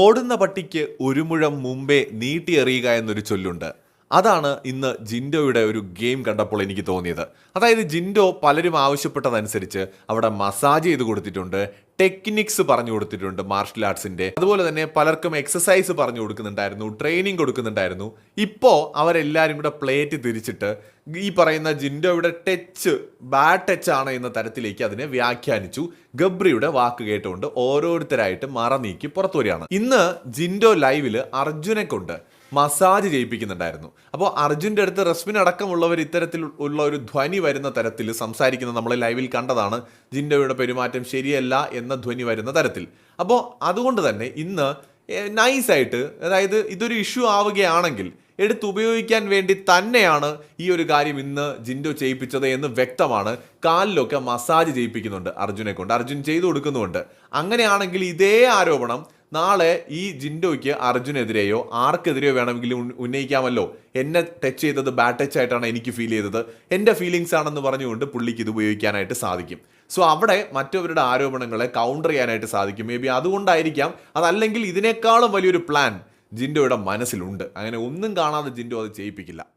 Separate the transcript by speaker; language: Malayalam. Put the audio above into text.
Speaker 1: ഓടുന്ന പട്ടിക്ക് ഒരു മുഴം മുമ്പേ നീട്ടിയെറിയുക എന്നൊരു ചൊല്ലുണ്ട്. അതാണ് ഇന്ന് ജിൻഡോയുടെ ഒരു ഗെയിം കണ്ടപ്പോൾ എനിക്ക് തോന്നിയത്. അതായത് ജിൻഡോ പലരും ആവശ്യപ്പെട്ടതനുസരിച്ച് അവിടെ മസാജ് ചെയ്ത് കൊടുത്തിട്ടുണ്ട് ടെക്നിക്സ് പറഞ്ഞു കൊടുത്തിട്ടുണ്ട് മാർഷൽ ആർട്സിന്റെ അതുപോലെ തന്നെ പലർക്കും എക്സസൈസ് പറഞ്ഞു കൊടുക്കുന്നുണ്ടായിരുന്നു ട്രെയിനിങ് കൊടുക്കുന്നുണ്ടായിരുന്നു. ഇപ്പോൾ അവരെല്ലാവരും കൂടെ പ്ലേറ്റ് തിരിച്ചിട്ട് ഈ പറയുന്ന ജിൻഡോയുടെ ടച്ച് ബാഡ് ടച്ച് ആണ് എന്ന തരത്തിലേക്ക് അതിനെ വ്യാഖ്യാനിച്ചു. ഗബ്രിയുടെ വാക്ക് കേട്ടുകൊണ്ട് ഓരോരുത്തരായിട്ട് മറ നീക്കി പുറത്തു വരികയാണ് ഇന്ന് ജിൻഡോ ലൈവിൽ അർജുനെ കൊണ്ട് മസാജ് ചെയ്യിപ്പിക്കുന്നുണ്ടായിരുന്നു. അപ്പോൾ അർജുന്റെ അടുത്ത് റസ്മിൻ അടക്കമുള്ളവർ ഇത്തരത്തിൽ ഉള്ള ഒരു ധ്വനി വരുന്ന തരത്തിൽ സംസാരിക്കുന്നത് നമ്മൾ ലൈവിൽ കണ്ടതാണ്. ജിൻഡോയുടെ പെരുമാറ്റം ശരിയല്ല എന്ന ധ്വനി വരുന്ന തരത്തിൽ. അപ്പോൾ അതുകൊണ്ട് തന്നെ ഇന്ന് നൈസായിട്ട് അതായത് ഇതൊരു ഇഷ്യൂ ആവുകയാണെങ്കിൽ എടുത്ത് ഉപയോഗിക്കാൻ വേണ്ടി തന്നെയാണ് ഈ ഒരു കാര്യം ഇന്ന് ജിൻഡോ ചെയ്യിപ്പിച്ചത് എന്ന് വ്യക്തമാണ്. കാലിലൊക്കെ മസാജ് ചെയ്യിപ്പിക്കുന്നുണ്ട് അർജുനെ കൊണ്ട്. അർജുൻ ചെയ്തു കൊടുക്കുന്നുണ്ട് അങ്ങനെയാണെങ്കിൽ ഇതേ ആരോപണം നാളെ ഈ ജിൻഡോയ്ക്ക് അർജുനെതിരെയോ ആർക്കെതിരെയോ വേണമെങ്കിലും ഉന്ന- ഉന്നയിക്കാമല്ലോ. എന്നെ ടച്ച് ചെയ്തത് ബാഡ് ടച്ച് ആയിട്ടാണ് എനിക്ക് ഫീൽ ചെയ്തത്. എന്റെ ഫീലിങ്സ് ആണെന്ന് പറഞ്ഞുകൊണ്ട് പുള്ളിക്ക് ഇത് ഉപയോഗിക്കാനായിട്ട് സാധിക്കും. സോ അവിടെ മറ്റവരുടെ ആരോപണങ്ങളെ കൗണ്ടർ ചെയ്യാനായിട്ട് സാധിക്കും. മേ ബി അതുകൊണ്ടായിരിക്കാം അതല്ലെങ്കിൽ ഇതിനേക്കാളും വലിയൊരു പ്ലാൻ ജിൻഡോയുടെ മനസ്സിലുണ്ട്. അങ്ങനെ ഒന്നും കാണാതെ ജിൻഡോ അത് ചെയ്യിപ്പിക്കില്ല.